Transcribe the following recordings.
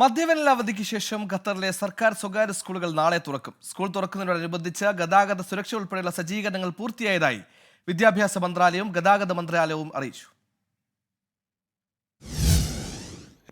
മധ്യവേനൽ അവധിക്ക് ശേഷം ഖത്തറിലെ സർക്കാർ സ്വകാര്യ സ്കൂളുകൾ നാളെ തുറക്കും. സ്കൂൾ തുറക്കുന്നതിനോടനുബന്ധിച്ച് ഗതാഗത സുരക്ഷ ഉൾപ്പെടെയുള്ള സജ്ജീകരണങ്ങൾ പൂർത്തിയായതായി വിദ്യാഭ്യാസ മന്ത്രാലയവും ഗതാഗത മന്ത്രാലയവും അറിയിച്ചു.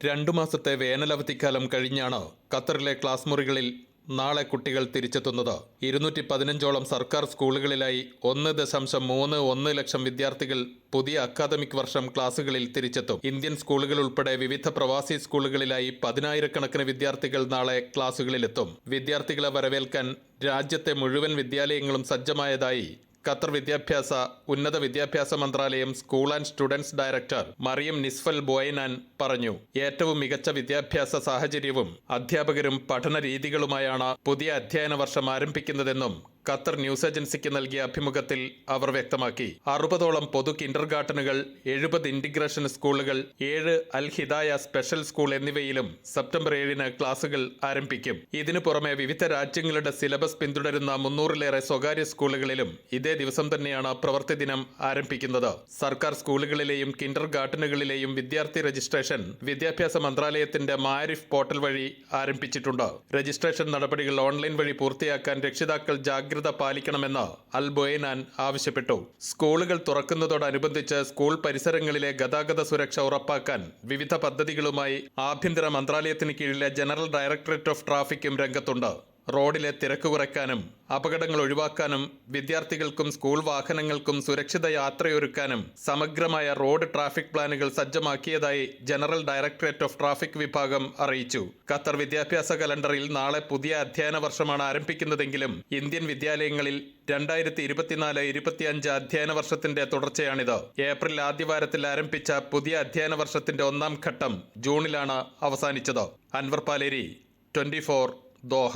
രണ്ടു മാസത്തെ വേനലവധിക്കാലം കഴിഞ്ഞാണ് ഖത്തറിലെ ക്ലാസ് മുറികളിൽ നാളെ കുട്ടികൾ തിരിച്ചെത്തുന്നത്. ഇരുന്നൂറ്റി പതിനഞ്ചോളം സർക്കാർ സ്കൂളുകളിലായി ഒന്ന് ദശാംശം മൂന്ന് ഒന്ന് ലക്ഷം വിദ്യാർത്ഥികൾ പുതിയ അക്കാദമിക് വർഷം ക്ലാസുകളിൽ തിരിച്ചെത്തും. ഇന്ത്യൻ സ്കൂളുകൾ ഉൾപ്പെടെ വിവിധ പ്രവാസി സ്കൂളുകളിലായി പതിനായിരക്കണക്കിന് വിദ്യാർത്ഥികൾ നാളെ ക്ലാസുകളിലെത്തും. വിദ്യാർത്ഥികളെ വരവേൽക്കാൻ രാജ്യത്തെ മുഴുവൻ വിദ്യാലയങ്ങളും സജ്ജമായതായി ഖത്തർ വിദ്യാഭ്യാസ ഉന്നത വിദ്യാഭ്യാസ മന്ത്രാലയം school and students director Maryam Nisfal Boyanan പറഞ്ഞു. ഏറ്റവും മികച്ച വിദ്യാഭ്യാസ സാഹചര്യവും അധ്യാപകരും പഠന രീതികളുമായാണ് പുതിയ അധ്യയന വർഷം ആരംഭിക്കുന്നതെന്നും ഖത്തർ ന്യൂസ് ഏജൻസിക്ക് നൽകിയ അഭിമുഖത്തിൽ അവർ വ്യക്തമാക്കി. അറുപതോളം പൊതു കിൻഡർ ഗാർട്ടനുകൾ എഴുപത് ഇന്റിഗ്രേഷൻ സ്കൂളുകൾ ഏഴ് അൽ ഹിദായ സ്പെഷ്യൽ സ്കൂൾ എന്നിവയിലും സെപ്റ്റംബർ ഏഴിന് ക്ലാസുകൾ ആരംഭിക്കും. ഇതിനു പുറമെ വിവിധ രാജ്യങ്ങളുടെ സിലബസ് പിന്തുടരുന്ന മുന്നൂറിലേറെ സ്വകാര്യ സ്കൂളുകളിലും ഇതേ ദിവസം തന്നെയാണ് പ്രവൃത്തി ദിനം ആരംഭിക്കുന്നത്. സർക്കാർ സ്കൂളുകളിലെയും കിൻഡർ ഗാർട്ടനുകളിലെയും വിദ്യാർത്ഥി രജിസ്ട്രേഷൻ വിദ്യാഭ്യാസ മന്ത്രാലയത്തിന്റെ മാരിഫ് പോർട്ടൽ വഴി ആരംഭിച്ചിട്ടുണ്ട്. രജിസ്ട്രേഷൻ നടപടികൾ ഓൺലൈൻ വഴി പൂർത്തിയാക്കാൻ രക്ഷിതാക്കൾ ജാഗ്രത പാലിക്കണമെന്ന് അൽ ബൊയനാൻ ആവശ്യപ്പെട്ടു. സ്കൂളുകൾ തുറക്കുന്നതോടനുബന്ധിച്ച് സ്കൂൾ പരിസരങ്ങളിലെ ഗതാഗത സുരക്ഷ ഉറപ്പാക്കാൻ വിവിധ പദ്ധതികളുമായി ആഭ്യന്തര മന്ത്രാലയത്തിന് കീഴിലെ ജനറൽ ഡയറക്ടറേറ്റ് ഓഫ് ട്രാഫിക്കും രംഗത്തുണ്ട്. റോഡിലെ തിരക്ക് കുറയ്ക്കാനും അപകടങ്ങൾ ഒഴിവാക്കാനും വിദ്യാർത്ഥികൾക്കും സ്കൂൾ വാഹനങ്ങൾക്കും സുരക്ഷിത യാത്രയൊരുക്കാനും സമഗ്രമായ റോഡ് ട്രാഫിക് പ്ലാനുകൾ സജ്ജമാക്കിയതായി ജനറൽ ഡയറക്ടറേറ്റ് ഓഫ് ട്രാഫിക് വിഭാഗം അറിയിച്ചു. ഖത്തർ വിദ്യാഭ്യാസ കലണ്ടറിൽ നാളെ പുതിയ അധ്യയന വർഷമാണ് ആരംഭിക്കുന്നതെങ്കിലും ഇന്ത്യൻ വിദ്യാലയങ്ങളിൽ രണ്ടായിരത്തി ഇരുപത്തിനാല് ഇരുപത്തിയഞ്ച് അധ്യയന വർഷത്തിന്റെ തുടർച്ചയാണിത്. ഏപ്രിൽ ആദ്യവാരത്തിൽ ആരംഭിച്ച പുതിയ അധ്യയന വർഷത്തിന്റെ ഒന്നാം ഘട്ടം ജൂണിലാണ് അവസാനിച്ചത്. Anwar Paleri twenty four Doha.